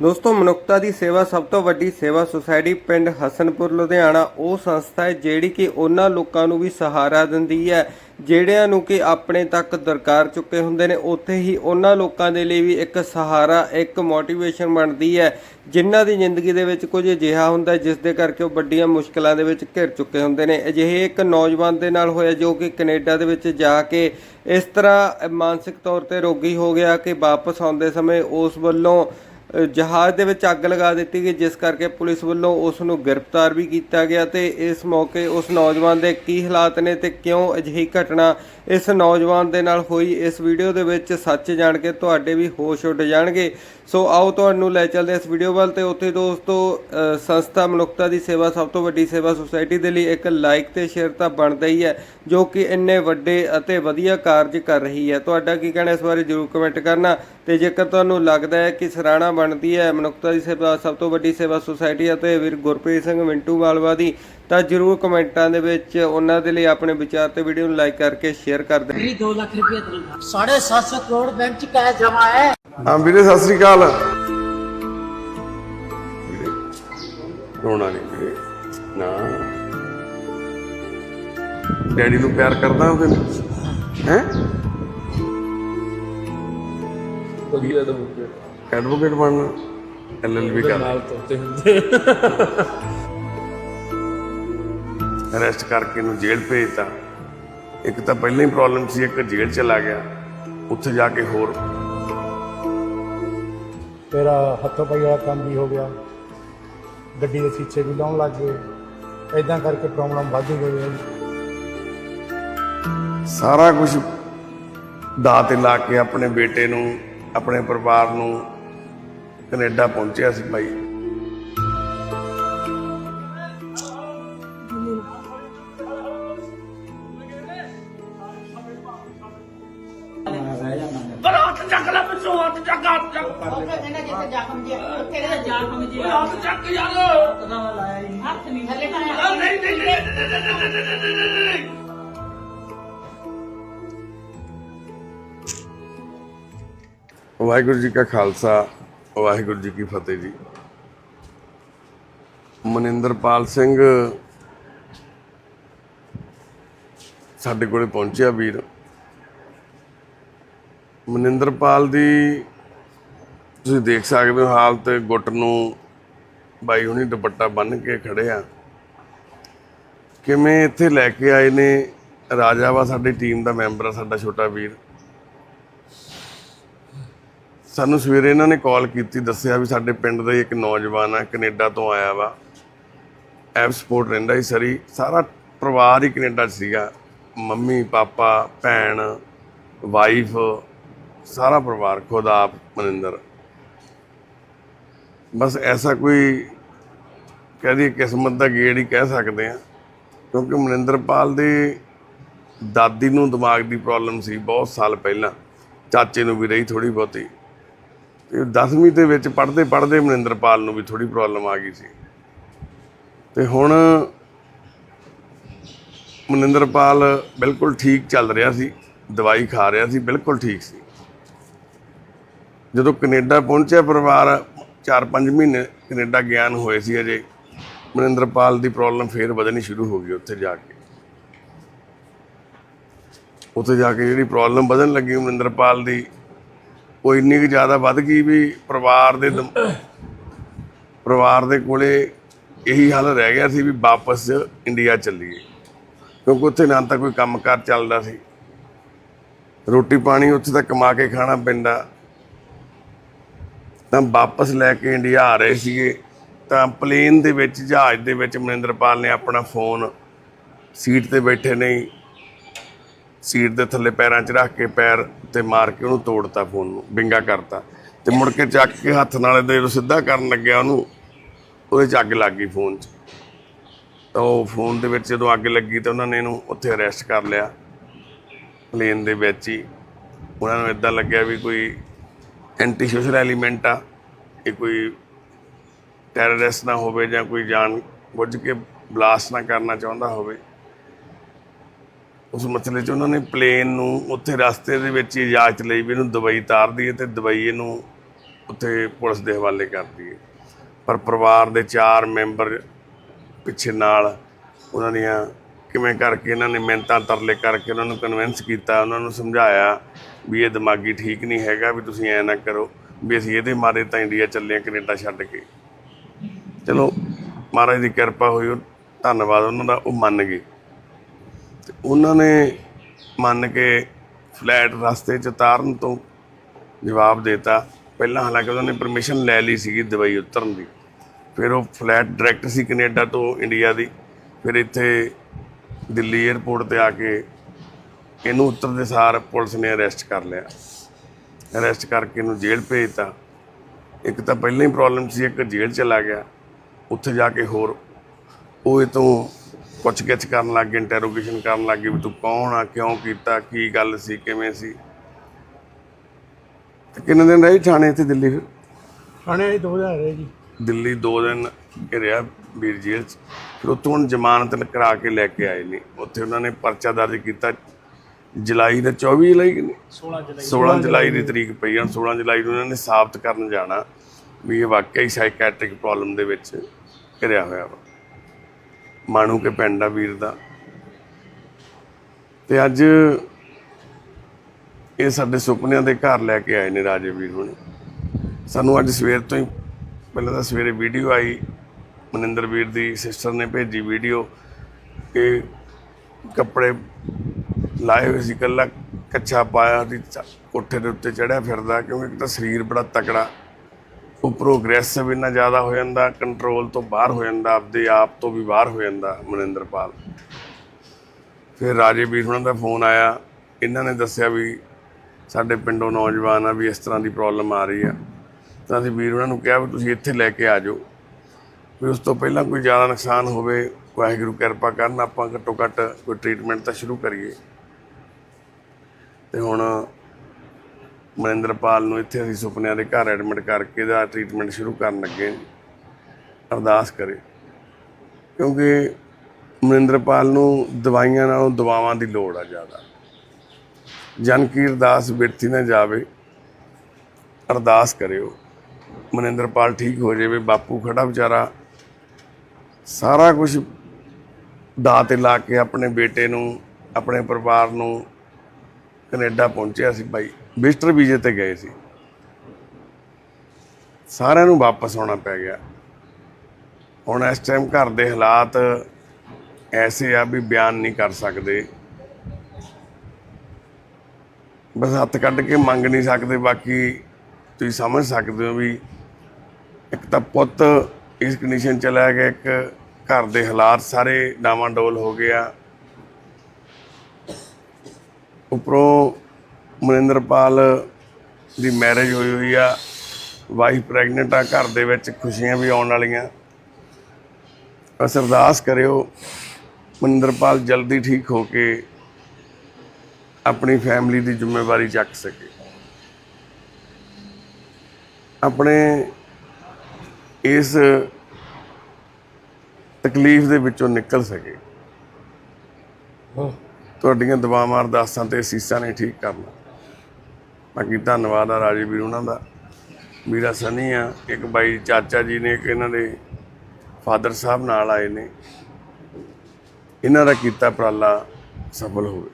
ਦੋਸਤੋ, ਮਨੁੱਖਤਾ ਦੀ ਸੇਵਾ ਸਭ ਤੋਂ ਵੱਡੀ ਸੇਵਾ ਸੁਸਾਇਟੀ ਪਿੰਡ ਹਸਨਪੁਰ, ਲੁਧਿਆਣਾ। ਉਹ ਸੰਸਥਾ ਹੈ ਜਿਹੜੀ ਕਿ ਉਹਨਾਂ ਲੋਕਾਂ ਨੂੰ ਵੀ ਸਹਾਰਾ ਦਿੰਦੀ ਹੈ, ਜਿਹੜਿਆਂ ਨੂੰ ਕਿ ਆਪਣੇ ਤੱਕ ਦਰਕਾਰ ਚੁੱਕੇ ਹੁੰਦੇ ਨੇ। ਉੱਥੇ ਹੀ ਉਹਨਾਂ ਲੋਕਾਂ ਦੇ ਲਈ ਵੀ ਇੱਕ ਸਹਾਰਾ, ਇੱਕ ਮੋਟੀਵੇਸ਼ਨ ਬਣਦੀ ਹੈ, ਜਿਨ੍ਹਾਂ ਦੀ ਜ਼ਿੰਦਗੀ ਦੇ ਵਿੱਚ ਕੁਝ ਅਜਿਹਾ ਹੁੰਦਾ ਜਿਸ ਦੇ ਕਰਕੇ ਉਹ ਵੱਡੀਆਂ ਮੁਸ਼ਕਲਾਂ ਦੇ ਵਿੱਚ ਘਿਰ ਚੁੱਕੇ ਹੁੰਦੇ ਨੇ। ਅਜਿਹੇ ਇੱਕ ਨੌਜਵਾਨ ਦੇ ਨਾਲ ਹੋਇਆ ਜੋ ਕਿ ਕੈਨੇਡਾ ਦੇ ਵਿੱਚ ਜਾ ਕੇ ਇਸ ਤਰ੍ਹਾਂ ਮਾਨਸਿਕ ਤੌਰ ਤੇ ਰੋਗੀ ਹੋ ਗਿਆ ਕਿ ਵਾਪਸ ਆਉਂਦੇ ਸਮੇਂ ਉਸ ਵੱਲੋਂ ਜਹਾਜ਼ ਦੇ ਵਿੱਚ ਅੱਗ ਲਗਾ ਦਿੱਤੀ ਗਈ, ਜਿਸ ਕਰਕੇ ਪੁਲਿਸ ਵੱਲੋਂ ਉਸ ਨੂੰ ਗ੍ਰਿਫਤਾਰ ਵੀ ਕੀਤਾ ਗਿਆ ਤੇ ਇਸ ਮੌਕੇ ਉਸ ਨੌਜਵਾਨ ਦੇ ਕੀ ਹਾਲਾਤ ਨੇ ਤੇ ਕਿਉਂ ਅਜਿਹੀ ਘਟਨਾ ਇਸ ਨੌਜਵਾਨ ਦੇ ਨਾਲ ਹੋਈ, ਇਸ ਵੀਡੀਓ ਦੇ ਵਿੱਚ ਸੱਚ ਜਾਣ ਕੇ ਤੁਹਾਡੇ ਵੀ ਹੋਸ਼ ਉੱਡ ਜਾਣਗੇ। ਸੋ ਆਓ ਤੁਹਾਨੂੰ ਲੈ ਚੱਲਦੇ ਇਸ ਵੀਡੀਓ ਵੱਲ ਤੇ ਉੱਥੇ ਦੋਸਤੋ ਸੰਸਥਾ ਮਨੁੱਖਤਾ ਦੀ ਸੇਵਾ ਸਭ ਤੋਂ ਵੱਡੀ ਸੇਵਾ ਸੁਸਾਇਟੀ ਦੇ ਲਈ ਇੱਕ ਲਾਈਕ ਤੇ ਸ਼ੇਅਰ ਤਾਂ ਬਣਦਾ ਹੀ ਹੈ, ਜੋ ਕਿ ਇੰਨੇ ਵੱਡੇ ਅਤੇ ਵਧੀਆ ਕਾਰਜ ਕਰ ਰਹੀ ਹੈ। ਤੁਹਾਡਾ ਕੀ ਕਹਿਣਾ ਇਸ ਬਾਰੇ ਜਰੂਰ ਕਮੈਂਟ ਕਰਨਾ ਤੇ ਜੇਕਰ ਤੁਹਾਨੂੰ ਲੱਗਦਾ ਹੈ ਕਿ ਸਰਾਣਾ ਬਣਦੀ ਹੈ ਮਨੁੱਖਤਾ ਦੀ ਸੇਵਾ ਸਭ ਤੋਂ ਵੱਡੀ ਸੇਵਾ ਸੁਸਾਇਟੀ ਅਤੇ ਵੀਰ ਗੁਰਪ੍ਰੀਤ ਸਿੰਘ ਮਿੰਟੂ ਵਾਲਵਾ ਦੀ, ਤਾਂ ਜਰੂਰ ਕਮੈਂਟਾਂ ਦੇ ਵਿੱਚ ਉਹਨਾਂ ਦੇ ਲਈ ਆਪਣੇ ਵਿਚਾਰ ਤੇ ਵੀਡੀਓ ਨੂੰ ਲਾਈਕ ਕਰਕੇ ਸ਼ੇਅਰ ਕਰ ਦੇਣਾ 2 ਲੱਖ ਰੁਪਏ 7.5 ਕਰੋੜ ਬੈਂਕ ਚ ਕੈਸ਼ ਜਮਾ ਹੈ। ਹਾਂ ਵੀਰੇ ਸਤਿ ਸ੍ਰੀ ਅਕਾਲ। ਵੀਰੇ ਰੋਣਾ ਨਹੀਂ ਵੀਰੇ। ਨਾ। ਡੈਡੀ ਨੂੰ ਪਿਆਰ ਕਰਦਾ ਉਹਦੇ ਹੈ? ਵਧੀਆ ਐਡਵੋਕੇਟ ਐਡਵੋਕੇਟ ਬਣਨਾ। ਐਲਐਲਬੀ ਕਰ ਨਾਲ ਤੋਤੇ ਹੁੰਦੇ। ਅਰੈਸਟ ਕਰਕੇ ਇਹਨੂੰ ਜੇਲ੍ਹ ਭੇਜਤਾ। ਇੱਕ ਤਾਂ ਪਹਿਲਾਂ ਹੀ ਪ੍ਰੋਬਲਮ ਸੀ ਇੱਕ ਜੇਲ੍ਹ ਚਲਾ ਗਿਆ। ਉੱਥੇ ਜਾ ਕੇ ਹੋਰ ਤੇਰਾ ਹੱਥੋਂ ਪਾਈ ਵਾਲਾ ਕੰਮ ਵੀ ਹੋ ਗਿਆ। ਗੱਡੀ ਦੇ ਸ਼ੀਸ਼ੇ ਵੀ ਲਾਉਣ ਲੱਗ ਗਏ। ਐਦਾਂ ਕਰਕੇ ਪ੍ਰੋਬਲਮ ਵੱਧ ਗਈ ਹੈ ਸਾਰਾ ਕੁਝ ਦਾ ਤੇ ਲਾ ਕੇ ਆਪਣੇ ਬੇਟੇ ਨੂੰ, ਆਪਣੇ ਪਰਿਵਾਰ ਨੂੰ ਕੈਨੇਡਾ ਪਹੁੰਚਿਆ ਸੀ ਭਾਈ ਕਹਿੰਦਾ ਜਿੱਥੇ ਜ਼ਖਮ ਜੇ ਉੱਥੇ ਕਹਿੰਦਾ ਜ਼ਖਮ ਜੇ ਹੱਥ ਚੱਕ ਯਾਰ ਹੱਥ ਨਹੀਂ ਥੱਲੇ ਪਾਇਆ ਨਹੀਂ ਨਹੀਂ ਵਾਹਿਗੁਰੂ ਜੀ ਕਾ ਖਾਲਸਾ, ਵਾਹਿਗੁਰੂ ਜੀ ਕੀ ਫਤਿਹ ਜੀ। ਮਨਿੰਦਰਪਾਲ ਸਿੰਘ ਸਾਡੇ ਕੋਲੇ ਪਹੁੰਚਿਆ ਵੀਰ। ਮਨਿੰਦਰਪਾਲ ਦੀ ਤੁਸੀਂ ਦੇਖ ਸਕਦੇ ਹੋ ਹਾਲਤ ਗੁੱਟ ਨੂੰ ਬਾਈ ਹੁਣੀ ਦੁਪੱਟਾ ਬੰਨ੍ਹ ਕੇ ਖੜੇ ਆ। ਕਿਵੇਂ ਇੱਥੇ ਲੈ ਕੇ ਆਏ ਨੇ? ਰਾਜਾ ਵਾ ਸਾਡੀ ਟੀਮ ਦਾ ਮੈਂਬਰ ਆ, ਸਾਡਾ ਛੋਟਾ ਵੀਰ। ਸਾਨੂੰ ਸਵੇਰੇ ਇਹਨਾਂ ਨੇ ਕਾਲ ਕੀਤੀ, ਦੱਸਿਆ ਵੀ ਸਾਡੇ ਪਿੰਡ ਦਾ ਹੀ ਇੱਕ ਨੌਜਵਾਨ ਆ, ਕੈਨੇਡਾ ਤੋਂ ਆਇਆ ਵਾ। ਐਪ ਸਪੋਰਟ ਰਹਿੰਦਾ ਸੀ ਸਰੀ। ਸਾਰਾ ਪਰਿਵਾਰ ਹੀ ਕੈਨੇਡਾ 'ਚ ਸੀਗਾ। ਮੰਮੀ, ਪਾਪਾ, ਭੈਣ, ਵਾਈਫ, ਸਾਰਾ ਪਰਿਵਾਰ, ਖੁਦ ਆਪ ਮਨਿੰਦਰ। ਬਸ ਐਸਾ ਕੋਈ ਕਹਦੀ ਕਿਸਮਤ ਦਾ ਗੇੜ ਹੀ ਕਹਿ ਸਕਦੇ ਆ ਕਿਉਂਕਿ ਮਨਿੰਦਰਪਾਲ ਦੇ ਦਾਦੀ ਨੂੰ ਦਿਮਾਗ ਦੀ ਪ੍ਰੋਬਲਮ ਸੀ ਬਹੁਤ ਸਾਲ ਪਹਿਲਾਂ, ਚਾਚੇ ਨੂੰ ਵੀ ਰਹੀ ਥੋੜੀ ਬਹੁਤੀ। ਤੇ 10ਵੀਂ ਦੇ ਵਿੱਚ ਪੜ੍ਹਦੇ ਪੜ੍ਹਦੇ ਮਨਿੰਦਰਪਾਲ ਨੂੰ ਵੀ ਥੋੜੀ ਪ੍ਰੋਬਲਮ ਆ ਗਈ ਸੀ। ਤੇ ਹੁਣ ਮਨਿੰਦਰਪਾਲ ਬਿਲਕੁਲ ਠੀਕ ਚੱਲ ਰਿਹਾ ਸੀ, ਦਵਾਈ ਖਾ ਰਿਹਾ ਸੀ, ਬਿਲਕੁਲ ਠੀਕ ਸੀ। ਜਦੋਂ ਕੈਨੇਡਾ ਪਹੁੰਚਿਆ ਪਰਿਵਾਰ 4-5 ਮਹੀਨੇ ਕੈਨੇਡਾ ਗਿਆਨ ਹੋਏ ਸੀ ਅਜੇ। ਮਨਿੰਦਰਪਾਲ ਦੀ ਪ੍ਰੋਬਲਮ ਫੇਰ ਵਧਣੀ ਸ਼ੁਰੂ ਹੋ ਗਈ ਉੱਥੇ ਜਾ ਕੇ। ਉੱਥੇ ਜਾ ਕੇ ਜਿਹੜੀ ਪ੍ਰੋਬਲਮ ਵਧਣ ਲੱਗੀ ਮਨਿੰਦਰਪਾਲ ਦੀ, ਉਹ ਇੰਨੀ ਕੁ ਜ਼ਿਆਦਾ ਵੱਧ ਗਈ ਵੀ ਪਰਿਵਾਰ ਦੇ ਪਰਿਵਾਰ ਦੇ ਕੋਲੇ ਇਹੀ ਹੱਲ ਰਹਿ ਗਿਆ ਸੀ ਵੀ ਵਾਪਸ ਇੰਡੀਆ ਚੱਲੀਏ। ਕਿਉਂਕਿ ਉੱਥੇ ਨਾ ਤਾਂ ਕੋਈ ਕੰਮਕਾਰ ਚੱਲਦਾ ਸੀ। ਰੋਟੀ ਪਾਣੀ ਉੱਥੇ ਤਾਂ ਕਮਾ ਕੇ ਖਾਣਾ ਪੈਂਦਾ। ਤਾਂ ਵਾਪਸ ਲੈ ਕੇ ਇੰਡੀਆ ਆ ਰਹੇ ਸੀਗੇ। ਤਾਂ ਪਲੇਨ ਦੇ ਵਿੱਚ, ਜਹਾਜ਼ ਦੇ ਵਿੱਚ ਮਨਿੰਦਰਪਾਲ ਨੇ ਆਪਣਾ ਫੋਨ ਸੀਟ ਤੇ ਬੈਠੇ ਨਹੀਂ ਸੀਟ ਦੇ ਥੱਲੇ ਪੈਰਾਂ 'ਚ ਰੱਖ ਕੇ ਪੈਰ ਤੇ ਮਾਰ ਕੇ ਉਹਨੂੰ ਤੋੜਤਾ ਫੋਨ ਨੂੰ, ਬਿੰਗਾ ਕਰਤਾ। ਤੇ ਮੁੜ ਕੇ ਚੱਕ ਕੇ ਹੱਥ ਨਾਲ ਦੇ ਜਦੋਂ ਸਿੱਧਾ ਕਰਨ ਲੱਗਿਆ ਉਹਨੂੰ, ਉਹਦੇ 'ਚ ਅੱਗ ਲੱਗ ਗਈ ਫੋਨ 'ਚ। ਤਾਂ ਉਹ ਫੋਨ ਦੇ ਵਿੱਚ ਜਦੋਂ ਅੱਗ ਲੱਗੀ ਤਾਂ ਉਹਨਾਂ ਨੇ ਇਹਨੂੰ ਉੱਥੇ ਅਰੈਸਟ ਕਰ ਲਿਆ, ਪਲੇਨ ਦੇ ਵਿੱਚ ਹੀ। ਉਹਨਾਂ ਨੂੰ ਇਦਾਂ ਲੱਗਿਆ ਵੀ ਕੋਈ ਐਂਟੀ ਸੋਸ਼ਲ ਐਲੀਮੈਂਟ ਆ ਇਹ ਕੋਈ ਟੈਰਰਿਸਟ ਨਾ ਹੋਵੇ ਜਾਂ ਕੋਈ ਜਾਣ ਬੁੱਝ ਕੇ ਬਲਾਸਟ ਨਾ ਕਰਨਾ ਚਾਹੁੰਦਾ ਹੋਵੇ। ਉਸ ਮਸਲੇ 'ਚ ਉਹਨਾਂ ਨੇ ਪਲੇਨ ਨੂੰ ਉੱਥੇ ਰਸਤੇ ਦੇ ਵਿੱਚ ਇਜਾਜ਼ਤ ਲਈ ਵੀ ਇਹਨੂੰ ਦੁਬਈ ਤਾਰ ਦਈਏ ਤੇ ਦੁਬਈ ਇਹਨੂੰ ਉੱਥੇ ਪੁਲਿਸ ਦੇ ਹਵਾਲੇ ਕਰਦੀ ਹੈ ਪਰ ਪਰਿਵਾਰ ਦੇ ਚਾਰ ਮੈਂਬਰ ਪਿੱਛੇ ਨਾਲ ਉਹਨਾਂ ਦੀਆਂ ਕਿਵੇਂ ਕਰਕੇ ਇਹਨਾਂ ਨੇ ਮਿਹਨਤਾਂ ਤਰਲੇ ਕਰਕੇ ਉਹਨਾਂ ਨੂੰ ਕਨਵਿੰਸ ਕੀਤਾ, ਉਹਨਾਂ ਨੂੰ ਸਮਝਾਇਆ ਵੀ ਇਹ ਦਿਮਾਗੀ ਠੀਕ ਨਹੀਂ ਹੈਗਾ ਵੀ ਤੁਸੀਂ ਐ ਨਾ ਕਰੋ ਵੀ ਅਸੀਂ ਇਹਦੇ ਮਾਰੇ ਤਾਂ ਇੰਡੀਆ ਚੱਲੇ ਹਾਂ, ਕੈਨੇਡਾ ਛੱਡ ਕੇ। ਚਲੋ, ਮਹਾਰਾਜ ਦੀ ਕਿਰਪਾ ਹੋਈ, ਉਹ ਧੰਨਵਾਦ ਉਹਨਾਂ ਦਾ, ਉਹ ਮੰਨ ਗਏ। ਤੇ ਉਹਨਾਂ ਨੇ ਮੰਨ ਕੇ ਫਲੈਟ ਰਸਤੇ 'ਚ ਉਤਾਰਨ ਤੋਂ ਜਵਾਬ ਦੇਤਾ। ਪਹਿਲਾਂ ਹਾਲਾਂਕਿ ਉਹਨਾਂ ਨੇ ਪਰਮਿਸ਼ਨ ਲੈ ਲਈ ਸੀਗੀ ਦੁਬਈ ਉਤਰਨ ਦੀ। ਫਿਰ ਉਹ ਫਲੈਟ ਡਾਇਰੈਕਟ ਸੀ ਕੈਨੇਡਾ ਤੋਂ ਇੰਡੀਆ ਦੀ। ਫਿਰ ਇੱਥੇ ਦਿੱਲੀ 에ਅਰਪੋਰਟ ਤੇ ਆ ਕੇ ਇਹਨੂੰ ਉਤਰਦੇ ਸਾਰ ਪੁਲਿਸ ਨੇ ਅਰੈਸਟ ਕਰ ਲਿਆ। ਅਰੈਸਟ ਕਰਕੇ ਇਹਨੂੰ ਜੇਲ੍ਹ ਭੇਜਤਾ। ਇੱਕ ਤਾਂ ਪਹਿਲਾਂ ਹੀ ਪ੍ਰੋਬਲਮ ਸੀ ਇੱਕ ਜੇਲ੍ਹ ਚਲਾ ਗਿਆ। ਉੱਥੇ ਜਾ ਕੇ ਹੋਰ ਉਹ ਇਹ ਤੋਂ ਪੁੱਛਗਿੱਛ ਕਰਨ ਲੱਗ ਗਏ ਇੰਟਰੋਗੇਸ਼ਨ ਕਰਨ ਲੱਗ ਗਏ ਵੀ ਤੂੰ ਕੌਣ ਆ ਕਿਉਂ ਕੀਤਾ ਕੀ ਗੱਲ ਸੀ ਕਿਵੇਂ ਸੀ? ਤੇ ਕਿੰਨੇ ਦਿਨ ਰਹੀ ਥਾਣੇ ਇੱਥੇ ਦਿੱਲੀ ਫਿਰ? ਥਾਣੇ 2000 ਰਹੇ ਜੀ। ਦਿੱਲੀ 2 ਦਿਨ ਘਿਰਿਆ ਵੀਰ ਜੇਲ੍ਹ 'ਚ ਫਿਰ ਉੱਥੋਂ ਹੁਣ ਜ਼ਮਾਨਤ ਕਰਾ ਕੇ ਲੈ ਕੇ ਆਏ ਨੇ। ਉੱਥੇ ਉਹਨਾਂ ਨੇ ਪਰਚਾ ਦਰਜ ਕੀਤਾ ਜੁਲਾਈ ਦਾ 24 ਜੁਲਾਈ ਕਿ ਨਹੀਂ? 16 ਜੁਲਾਈ। 16 ਜੁਲਾਈ ਦੀ ਤਰੀਕ ਪਈ ਆ। 16 ਜੁਲਾਈ ਨੂੰ ਉਹਨਾਂ ਨੇ ਸਾਬਤ ਕਰਨ ਜਾਣਾ ਵੀ ਇਹ ਵਾਕਿਆ ਹੀ ਸਾਈਕੈਟ੍ਰਿਕ ਪ੍ਰੋਬਲਮ ਦੇ ਵਿੱਚ ਘਿਰਿਆ ਹੋਇਆ ਵਾ। ਮਾਣੂ ਕੇ ਪਿੰਡ ਆ ਵੀਰ ਦਾ। ਤੇ ਅੱਜ ਇਹ ਸਾਡੇ ਸੁਪਨਿਆਂ ਦੇ ਘਰ ਲੈ ਕੇ ਆਏ ਨੇ ਰਾਜੇ ਵੀਰ ਹੁਣੇ। ਸਾਨੂੰ ਅੱਜ ਸਵੇਰ ਤੋਂ ਹੀ ਪਹਿਲਾਂ ਤਾਂ ਸਵੇਰੇ ਵੀਡੀਓ ਆਈ। ਮਨਿੰਦਰ ਵੀਰ ਦੀ ਸਿਸਟਰ ਨੇ ਭੇਜੀ ਵੀਡੀਓ ਕਿ ਕੱਪੜੇ ਲਾਏ ਹੋਏ ਸੀ ਕੱਲਾ ਕੱਚਾ ਪਾਇਆ ਦੀ ਕੋਠੇ ਦੇ ਉੱਤੇ ਚੜਿਆ ਫਿਰਦਾ, ਕਿਉਂਕਿ ਇੱਕ ਤਾਂ ਸਰੀਰ ਬੜਾ ਤਕੜਾ, ਉੱਪਰੋਂ ਅਗਰੈਸਿਵ ਇੰਨਾ ਜ਼ਿਆਦਾ ਹੋ ਜਾਂਦਾ ਕੰਟਰੋਲ ਤੋਂ ਬਾਹਰ ਹੋ ਜਾਂਦਾ, ਆਪਦੇ ਆਪ ਤੋਂ ਵੀ ਬਾਹਰ ਹੋ ਜਾਂਦਾ ਮਨਿੰਦਰਪਾਲ। ਫਿਰ ਰਾਜੇ ਵੀਰ ਹੁਣਾਂ ਦਾ ਫੋਨ ਆਇਆ, ਇਹਨਾਂ ਨੇ ਦੱਸਿਆ ਵੀ ਸਾਡੇ ਪਿੰਡੋਂ ਨੌਜਵਾਨ ਆ ਵੀ ਇਸ ਤਰ੍ਹਾਂ ਦੀ ਪ੍ਰੋਬਲਮ ਆ ਰਹੀ ਆ। ਤਾਂ ਅਸੀਂ ਵੀਰ ਉਹਨਾਂ ਨੂੰ ਕਿਹਾ ਵੀ ਤੁਸੀਂ ਇੱਥੇ ਲੈ ਕੇ ਆ ਜਾਓ। ਵੀ ਉਸ ਤੋਂ ਪਹਿਲਾਂ ਕੋਈ ਜ਼ਿਆਦਾ ਨੁਕਸਾਨ ਹੋਵੇ, ਵਾਹਿਗੁਰੂ ਕਿਰਪਾ ਕਰਨ, ਆਪਾਂ ਘੱਟੋ ਘੱਟ ਕੋਈ ਟ੍ਰੀਟਮੈਂਟ ਤਾਂ ਸ਼ੁਰੂ ਕਰੀਏ। ਤੇ ਹੁਣ ਮਨਿੰਦਰਪਾਲ ਨੂੰ ਇੱਥੇ ਅਸੀਂ ਸੁਪਨਿਆਂ ਦੇ ਘਰ ਐਡਮਿਟ ਕਰਕੇ ਇਹਦਾ ਟ੍ਰੀਟਮੈਂਟ ਸ਼ੁਰੂ ਕਰਨ ਲੱਗੇ ਅਰਦਾਸ ਕਰੇ। ਕਿਉਂਕਿ ਮਨਿੰਦਰਪਾਲ ਨੂੰ ਦਵਾਈਆਂ ਨਾਲੋਂ ਦਵਾਵਾਂ ਦੀ ਲੋੜ ਆ ਜ਼ਿਆਦਾ। ਜਨ ਕੀ ਅਰਦਾਸ ਬਿਰਥੀ ਨਾ ਜਾਵੇ, ਅਰਦਾਸ ਕਰਿਓ। ਮਨਿੰਦਰਪਾਲ ਠੀਕ ਹੋ ਜਾਵੇ, ਬਾਪੂ ਖੜਾ ਵਿਚਾਰਾ ਸਾਰਾ ਕੁਝ ਦਾਅ ਤੇ ਲਾ ਕੇ ਆਪਣੇ ਬੇਟੇ ਨੂੰ, ਆਪਣੇ ਪਰਿਵਾਰ ਨੂੰ ਕੈਨੇਡਾ ਪਹੁੰਚਿਆ ਸੀ ਭਾਈ ਵਿਜ਼ਟਰ ਵੀਜ਼ੇ ਤੇ ਗਏ ਸੀ। ਸਾਰਿਆਂ ਨੂੰ ਵਾਪਸ ਆਉਣਾ ਪੈ ਗਿਆ। ਹੁਣ ਇਸ ਟਾਈਮ ਘਰ ਦੇ ਹਾਲਾਤ ਐਸੇ ਆ ਵੀ ਬਿਆਨ ਨਹੀਂ ਕਰ ਸਕਦੇ। ਬਸ ਹੱਥ ਕੱਢ ਕੇ ਮੰਗ ਨਹੀਂ ਸਕਦੇ, ਬਾਕੀ ਤੁਸੀਂ ਸਮਝ ਸਕਦੇ ਹੋ ਵੀ ਇੱਕ ਤਾਂ ਪੁੱਤ ਇਸ ਕੰਡੀਸ਼ਨ ਚਲਾ ਗਿਆ ਇੱਕ ਘਰ ਦੇ ਹਾਲਾਤ ਸਾਰੇ ਡਾਵਾਂਡੋਲ ਹੋ ਗਿਆ ਉੱਪਰੋਂ ਮਨਿੰਦਰਪਾਲ ਦੀ ਮੈਰਿਜ ਹੋਈ ਹੋਈ ਆ। ਵਾਈਫ ਪ੍ਰੈਗਨੈਂਟ ਆ, ਘਰ ਦੇ ਵਿੱਚ ਖੁਸ਼ੀਆਂ ਵੀ ਆਉਣ ਵਾਲੀਆਂ। ਬਸ ਅਰਦਾਸ ਕਰਿਓ, ਮਨਿੰਦਰਪਾਲ ਜਲਦੀ ਠੀਕ ਹੋ ਕੇ ਆਪਣੀ ਫੈਮਿਲੀ ਦੀ ਜ਼ਿੰਮੇਵਾਰੀ ਚੱਕ ਸਕੇ। ਆਪਣੇ ਇਸ ਤਕਲੀਫ ਦੇ ਵਿੱਚੋਂ ਨਿਕਲ ਸਕੇ। ਤੁਹਾਡੀਆਂ ਦੁਆਵਾਂ ਅਰਦਾਸਾਂ ਤੇ ਅਸੀਸਾਂ ਨੇ ਠੀਕ ਕਰਨਾ। ਬਾਕੀ ਧੰਨਵਾਦ ਆ ਰਾਜੇ ਵੀਰ ਉਹਨਾਂ ਦਾ। ਵੀਰਾ ਸਨੀ ਆ, ਇੱਕ ਬਾਈ ਚਾਚਾ ਜੀ ਨੇ, ਇੱਕ ਇਹਨਾਂ ਦੇ ਫਾਦਰ ਸਾਹਿਬ ਨਾਲ ਆਏ ਨੇ। ਇਹਨਾਂ ਦਾ ਕੀਤਾ ਉਪਰਾਲਾ ਸਫਲ ਹੋਵੇ।